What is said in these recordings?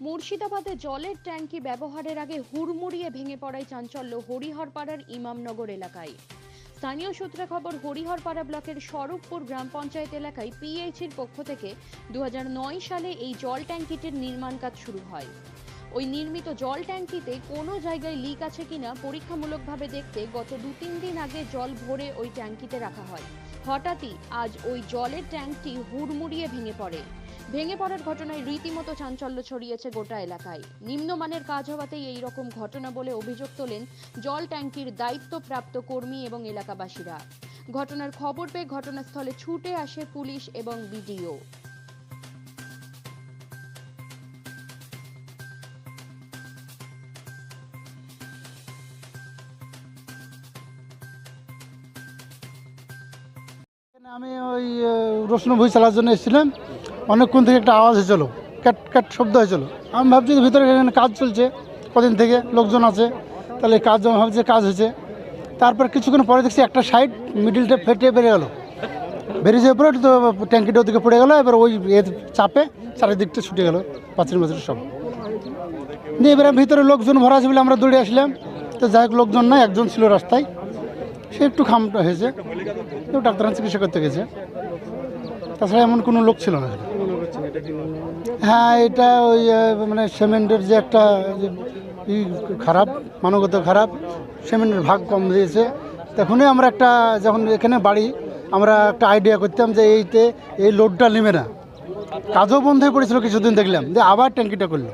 মুর্শিদাবাদে জলের ট্যাঙ্কি ব্যবহারের আগে হুড়মুড়িয়ে ভেঙে পড়ায় চাঞ্চল্য হরিহরপাড়ার ইমামনগর এলাকায়। স্থানীয় সূত্রে খবর, হরিহরপাড়া ব্লকের স্বরূপপুর গ্রাম পঞ্চায়েত এলাকায় পিএইচির পক্ষ থেকে দু হাজার নয় সালে এই জল ট্যাঙ্কিটির নির্মাণ কাজ শুরু হয়। ওই নির্মিত জল ট্যাঙ্কিতে কোনো জায়গায় লিক আছে কিনা পরীক্ষামূলকভাবে দেখতে গত দু তিন দিন আগে জল ভরে ওই ট্যাঙ্কিতে রাখা হয়। হঠাৎই আজ ওই জলের ট্যাঙ্কটি হুড়মুড়িয়ে ভেঙে পড়ে। ভেঙে পড়ার ঘটনায় রীতিমতো চাঞ্চল্য ছড়িয়েছে গোটা এলাকায়। নিম্নমানের কাজ হওয়াতেই এই রকম ঘটনা বলে অভিযোগ তোলেন জল ট্যাঙ্কির দায়িত্বপ্রাপ্ত কর্মী এবং এলাকাবাসীরা। ঘটনার খবর পেয়ে ঘটনাস্থলে ছুটে আসে পুলিশ এবং বিডিও। আমি ওই রসুন চালার জন্য এসেছিলাম। অনেকক্ষণ থেকে একটা আওয়াজ হয়েছিল, ক্যাট ক্যাট শব্দ হয়েছিল। আমি ভাবছি ভিতরে এখানে কাজ চলছে, কদিন থেকে লোকজন আছে, তাহলে কাজ ভাবছি কাজ হয়েছে। তারপর কিছুক্ষণ পরে দেখছি একটা সাইড মিডিলটা ফেটে বেরিয়ে গেলো। বেরিয়ে যাওয়ার পরে তো ট্যাঙ্কিটা ওদিকে পড়ে গেলো, এবার ওই চাপে চারিদিকটা ছুটে গেলো, পাঁচিল মাছের সব। দিয়ে এবারে ভিতরে লোকজন ভরা আছে বলে আমরা দৌড়ে আসলাম। তো যাই হোক, লোকজন নাই, একজন ছিল রাস্তায়। সে একটু খামটা হয়েছে। তো ডাক্তার চিকিৎসা করতে গেছে। তাছাড়া এমন কোনো লোক ছিল না হ্যাঁ এটা ওই মানে সিমেন্টের যে একটা ই খারাপ মানগত খারাপ সিমেন্টের ভাগ কম দিয়েছে। তখনই আমরা একটা যখন এখানে বাড়ি আমরা একটা আইডিয়া করতাম যে এইতে এই লোডটা নেবে না। কাজও বন্ধ হয়ে পড়েছিল কিছুদিন দেখলাম যে আবার ট্যাঙ্কিটা করল।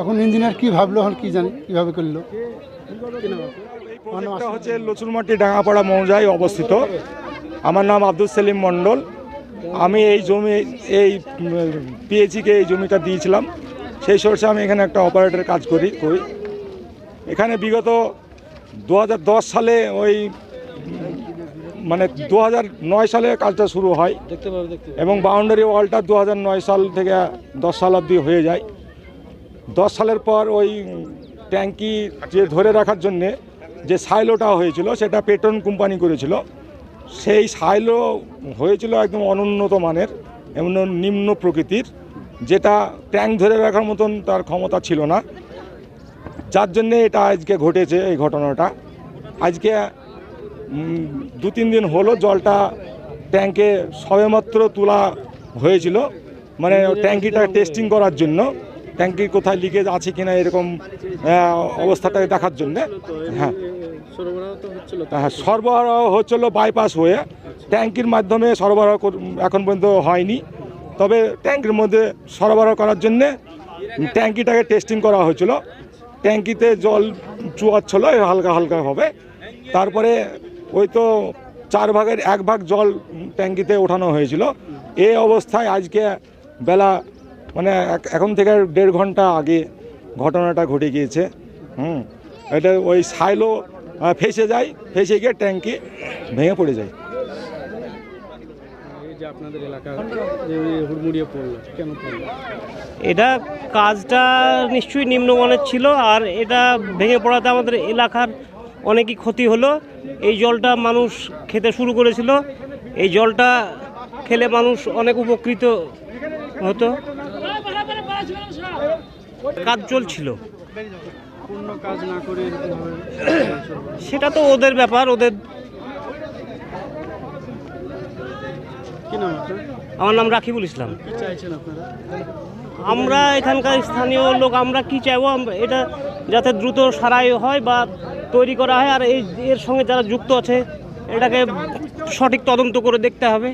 এখন ইঞ্জিনিয়ার কী ভাবলো এখন কী জানি কীভাবে করল। হচ্ছে লচুরমাটি ডাঙ্গাপাড়া মৌজায় অবস্থিত। আমার নাম আব্দুল সেলিম মণ্ডল। আমি এই জমি এই পিএইচিকে এই জমিটা দিয়েছিলাম। সেই সোর্সে আমি এখানে একটা অপারেটরের কাজ করি করি। এখানে বিগত দু হাজার দশ সালে ওই মানে দু নয় সালে কাজটা শুরু হয়। এবং বাউন্ডারি ওয়ালটা দু হাজার নয় সাল থেকে দশ সাল অবধি হয়ে যায়। দশ সালের পর ওই ট্যাঙ্কি যে ধরে রাখার জন্যে যে সাইলোটা হয়েছিল সেটা পেট্রোল কোম্পানি করেছিল। সেই সাইলো হয়েছিল একদম অনুন্নত মানের, এমন নিম্ন প্রকৃতির, যেটা ট্যাঙ্ক ধরে রাখার মতন তার ক্ষমতা ছিল না। যার জন্যে এটা আজকে ঘটেছে এই ঘটনাটা। আজকে দু তিন দিন হলো জলটা ট্যাঙ্কে সবেমাত্র তোলা হয়েছিল। মানে ট্যাঙ্কিটা টেস্টিং করার জন্য। ট্যাঙ্কি কোথায় লিকেজ আছে কিনা এরকম অবস্থাটা দেখার জন্য। হ্যাঁ। হ্যাঁ সরবরাহ হচ্ছিল বাইপাস হয়ে। ট্যাঙ্কির মাধ্যমে সরবরাহ এখন পর্যন্ত হয়নি। তবে ট্যাঙ্কির মধ্যে সরবরাহ করার জন্যে ট্যাঙ্কিটাকে টেস্টিং করা হয়েছিল। ট্যাঙ্কিতে জল চুয়াচ্ছিল হালকা হালকা হবে। তারপরে ওই তো চার ভাগের এক ভাগ জল ট্যাঙ্কিতে ওঠানো হয়েছিল। এই অবস্থায় আজকে বেলা মানে এখন থেকে দেড় ঘণ্টা আগে ঘটনাটা ঘটে গিয়েছে হুম? এটা ওই সাইলো ফেসে যায় ফেসে গিয়ে ট্যাঙ্কি ভেঙে পড়ে যায়। আপনাদের এলাকা হুড়মুড়িয়ে পড়ল কেন পড়ল? এটা কাজটা নিশ্চয়ই নিম্নমানের ছিল আর এটা ভেঙে পড়াতে আমাদের এলাকার অনেকই ক্ষতি হলো। এই জলটা মানুষ খেতে শুরু করেছিল এই জলটা খেলে মানুষ অনেক উপকৃত হতো। কাজ চলছিল। পূর্ণ কাজ না করে সেটা তো ওদের ব্যাপার ওদের আমার নাম রাকিবুল ইসলাম। আমরা এখানকার স্থানীয় লোক আমরা কি চাইব? এটা যাতে দ্রুত সারাই হয় বা তৈরি করা হয় আর এই এর সঙ্গে যারা যুক্ত আছে এটাকে সঠিক তদন্ত করে দেখতে হবে।